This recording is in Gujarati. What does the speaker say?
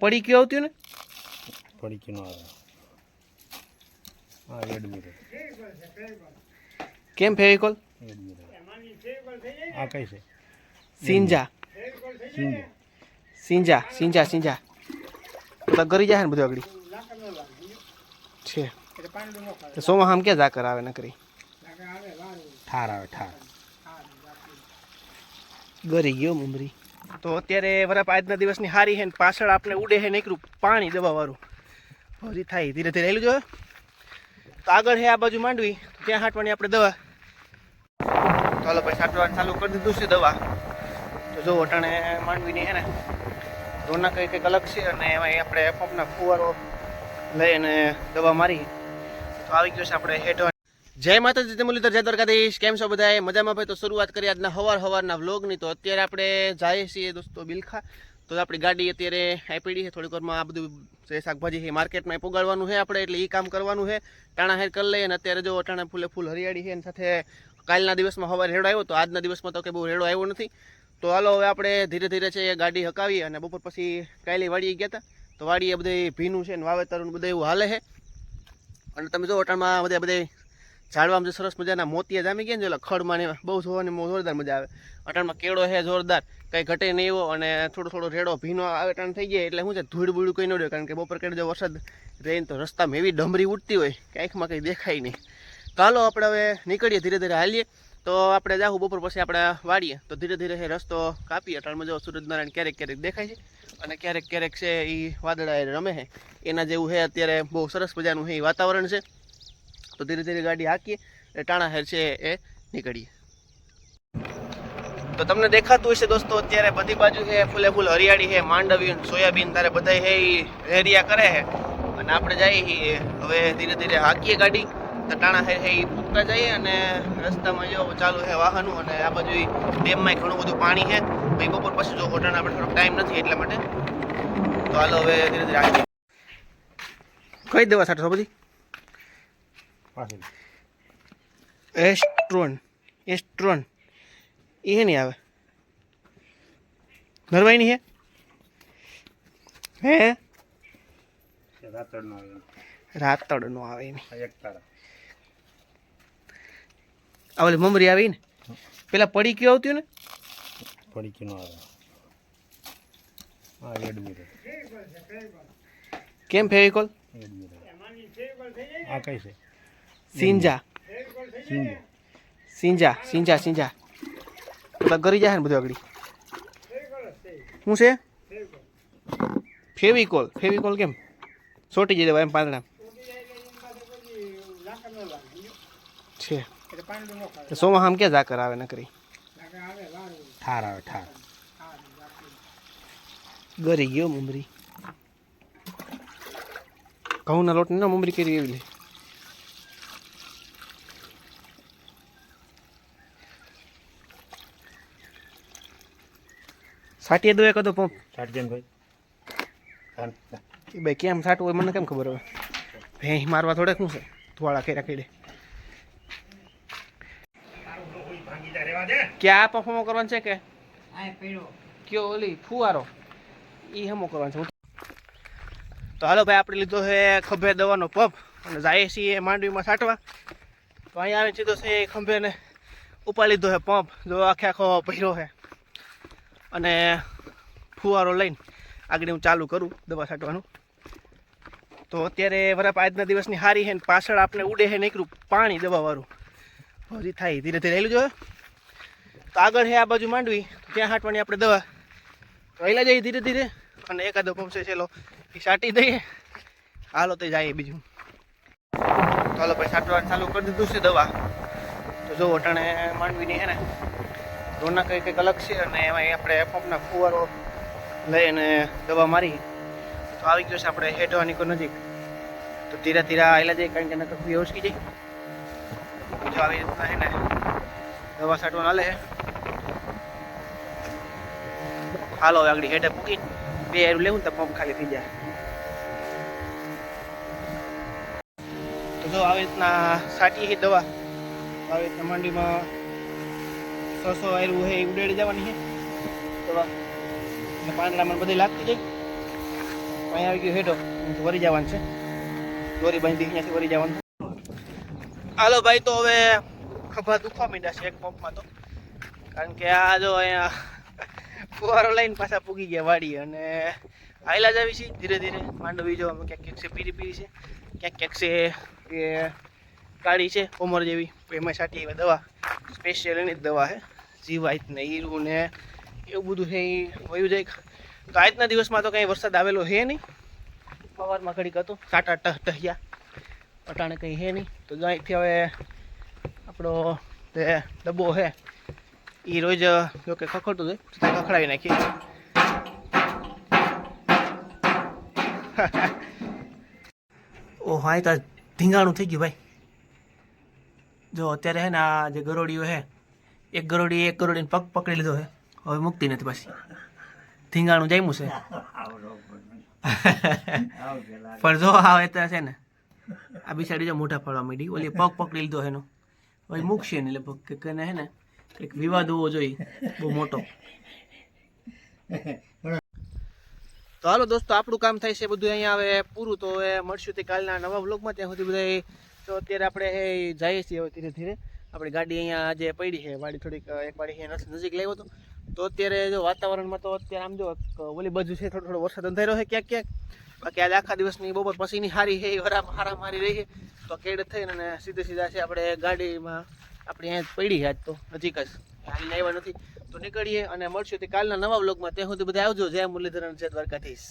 પડી કયો આવતી ને? પડી નો આવે. હા એડમિટ કેમ ફેવિકોલ? આ કઈ છે? સિંજા. સિંજા. સિંજા સિંજા તો ગરી જાય ને બધું આગળ. છે. તો સોમાં આમ ક્યાં ઝાકર આવે નકરી? ઠાર આવે ઠાર. ગરી ગયો મુમરી તો અત્યારે વરાપ આજના દિવસની હારી છે ને પાછળ આપણે ઉડે છે નીકળું પાણી દબાવવાનું. હજી થાય, ધીરે ધીરે હેલું જો. તો આગળ છે આ બાજુ માંડવી, ત્યાં હાટવાની આપણે દવા. ચાલો ભાઈ છાંટવાનું ચાલુ કરી દીધું છે દવા. તો જો અટાણે માંડવીની છે ને ધોના કંઈ કંઈક અલગ છે અને એમાં આપણે પંપના ફુવારો લઈને દવા મારી. તો આવી ગયો છે આપણે હેઠ જય માતાજી મુરલીધર, જય દ્વારકાધીશ, કેમ છો બધાએ મજામાં ભાઈ? તો શરૂઆત કરી આજના હવાર હવારના વ્લોગની. તો અત્યારે આપણે જઈએ છીએ દોસ્તો બિલખા. તો આપણી ગાડી અત્યારે આપી છે. થોડીક વારમાં આ બધું જે શાકભાજી છે માર્કેટમાં પોગાડવાનું છે આપણે, એટલે એ કામ કરવાનું છે. ટાણા હેર કરી લઈએ અને અત્યારે જો ટાણા ફૂલે ફૂલ હરિયાળી છે અને સાથે કાલના દિવસમાં હવાર રેડો આવ્યો તો આજના દિવસમાં તો કે બહુ રેડો આવ્યો નથી. તો હાલો હવે આપણે ધીરે ધીરે છે એ ગાડી હકાવી અને બપોર પછી કાલે વાડીએ ગયા હતા તો વાડીએ બધે ભીનું છે ને વાવેતરનું બધું એવું હાલે છે. અને તમે જો અટાણમાં બધા બધે ઝાડવામાં જે સરસ મજાના મોતિયા જામી ગયા ને એટલે ખડમાં ને બહુ જોવાની બહુ જોરદાર મજા આવે. અટાણમાં કેળો છે જોરદાર, કંઈ ઘટે નહીં એવો અને થોડો થોડો રેડો ભીનો આવે અટાણ થઈ જાય એટલે શું છે ધૂળ બૂળ કંઈ ન રહ્યો, કારણ કે બપોર કેળો જો વરસાદ રહે ને તો રસ્તામાં એવી ડમરી ઉડતી હોય કે કંઈ દેખાય નહીં. ચાલો આપણે હવે નીકળીએ ધીરે ધીરે હાલીએ. તો આપણે જાહું, બપોર પછી આપણે વાળીએ તો ધીરે ધીરે એ રસ્તો કાપીએ. અટાણમાં જો સૂરજનારાયણ ક્યારેક ક્યારેક દેખાય છે અને ક્યારેક ક્યારેક છે એ વાદળા રમે છે. એના જેવું છે અત્યારે બહુ સરસ મજાનું એ વાતાવરણ છે. તો ધીરે ધીરે ગાડી હાકીએ ટાણા હેર છે એ નીકળીએ. તો તમને દેખાતું હશે દોસ્તો, અત્યારે બધી બાજુ છે, ફૂલે ફૂલ હરિયાળી છે માંડવી સોયાબીન તારે બધા હે એ રેરિયા કરે છે. અને આપણે જઈએ હવે ધીરે ધીરે હાકીએ ગાડી. તો ટાણા હેર છે એ પૂગતા જઈએ અને રસ્તામાં જો ચાલુ છે વાહનો અને આ બાજુ ડેમમાં ઘણું બધું પાણી છે. ભાઈ બપોર પછી જો હોટાણા આપણે થોડોક ટાઈમ નથી એટલા માટે. તો હાલો હવે ધીરે ધીરે હાકીએ. કઈ દવા છાંટશો બધી. પાછી એસ્ટ્રોન એસ્ટ્રોન. એ નહીં આવે. નરવાઈની હે? હે? રાતડ નો આવે. રાતડનો આવે એની. આ એક તારા. આ ઓલી મમરી આવી ને? પેલા પડી કયો આવતું ને? પડી નો આવે હા કેમ ફેવિકોલ આ કઈ છે? સિંજા. સિંજા સિંજા સિંજા. બધા ગરી જાય ને બધું આગળ. શું છે? ફેવિકોલ. ફેવિકોલ કેમ? સોટી જઈ દેવા એમ પાંદડા. છે. સોમાં આમ ક્યાં ઝાકર આવે નકરી? ઠાર આવે ઠાર ગરી ગયો મમરી ઘઉંના લોટની ના મમરી કરી એવી લે. સાટીએ દો એક હતો પંપ. સાટી કેમ ભાઈ. ભાઈ કેમ સાટવું હોય મને કેમ ખબર હવે ભેં મારવા થોડે શું છે? ધોળા ખેડા ખેડે ક્યાં પફોમો કરવાનું છે કે? કયો ઓલી ફુવારો? એ હમો કરવાનો છે. તો હાલો ભાઈ આપણે લીધો છે ખભે દવાનો પંપ. અને જાય છીએ માંડવીમાં છાંટવા તો અહીંયા આવે સીધો છે એ ખંભેને ઉપાડી લીધો છે પંપ. જો આખે આખો ભર્યો છે. અને ફુવારો લઈને આગળ હું ચાલુ કરું દવા છાંટવાનું. તો અત્યારે વરાપ આજના દિવસની હારી હે ને પાછળ આપણે ઉડે છે નીકળું પાણી દવાવાળું. હજી થાય, ધીરે ધીરે રહેલું જો તો આગળ છે આ બાજુ માંડવી ત્યાં હાંટવાની આપણે દવા. તો હેલા જઈએ ધીરે ધીરે અને એકાદો પંપ છે છેલ્લો એ છાંટી દઈએ. હાલો તો જાય બીજું. હાલો ભાઈ, છાંટવાનું ચાલુ કરી દીધું છે દવા. તો જો અટાણે માંડવીની હે ને રોના કંઈ કંઈક અલગ છે અને એમાં આપણે પંપના ફુવારો લઈને દવા મારી. તો આવી ગયો છે આપણે હેઠવાની કોઈ નજીક. તો ધીરે ધીરે આવેલા જાય કારણ કે નકર વ્યવસ્થિત જાય. જો આવી રીતના એને દવા છાંટવાનું હાલે હાલો, હવે આગળ હેઠે પૂકી બે એરું લેવું તો પંપ ખાલી થઈ જાય. તો જો આવી રીતના સાટી દવા. આવી રીતના માંડીમાં સો આવ્યું એ ઉડેડી જવાની છે દવા મને બધી લાગતી જાય અહીંયા આવી ગયું હેઠો. વરી જવાનું છે. દોરી બાંધી, અહીંયાથી વળી જવાનું હાલો ભાઈ, તો હવે ખભા દુખવા માંડ્યા છે એક પંપમાં તો. કારણ કે આ જો અહીંયા ફુવારો લઈને પાછા પૂગી ગયા વાડી અને આયલા જ આવી છે. ધીરે ધીરે માંડવી જો ક્યાંક ક્યાંક છે, પીરી પીરી છે. ક્યાંક ક્યાંક છે એ કાળી છે કોમર જેવી. એમાં છાંટી એવી દવા. સ્પેશિયલ એની જ દવા છે જીવાત ને ઈરું ને એવું બધું છે એ વયું જાય. તો આજના દિવસમાં તો કંઈ વરસાદ આવેલો છે નહીં. સવારમાં ઘડીક હતો. સાટા ટહ ટહ્યા. અટાણે કંઈ છે નહીં. તો જો અહીંથી હવે આપણો તે ડબ્બો છે એ રોજ, જો કે ખખડતું હોય ખખડાવી નાખીએ. ઓ હા તો ધીંગાણું થઈ ગયું ભાઈ. જો અત્યારે હે ને આ જે ગરોડીઓ છે એક ગરોડી એક ગરોડીને પગ પકડી લીધો છે. હવે મુક્તિ નથી પાછી. ધીંગાણું જામ્યું છે. પણ જો આવે તો છે ને આ બિચારી જો મોઢા ફળવા માંડી. ઓલી પગ પકડી લીધો એનો. હવે મૂકશે ને એટલે પગ કે હે ને એક વિવાદ હોવો જોઈએ. બહુ મોટો. તો હાલો દોસ્તો આપણું કામ થાય છે બધું અહીંયા હવે પૂરું. તો મળશું તે કાલના નવા બ્લોગમાં ત્યાં સુધી બધા તો અત્યારે આપણે જઈએ છીએ હવે ધીરે ધીરે. આપણી ગાડી અહીંયા આજે પડી છે, વાડી થોડીક એક વાડી અહીંયા નજીક લાવ્યો હતો. તો અત્યારે જો વાતાવરણમાં તો અત્યારે આમ જો ઓલી બાજુ છે, થોડો થોડો વરસાદ અંધારો છે ક્યાંક ક્યાંક. બાકી આજે આખા દિવસની બપોર પછીની હારી છે એ હારા મારી રહી તો કેડ થઈને અને સીધે સીધા છે આપણે ગાડીમાં, આપણી અહીંયા પડી છે આજ તો, નજીક જ. હાલીને આવ્યા નથી. તો નીકળીએ અને મળશું તે કાલના નવા બ્લોગમાં ત્યાં સુધી બધા આવજો. જય મુરલીધરન, જય દ્વારકાધીશ.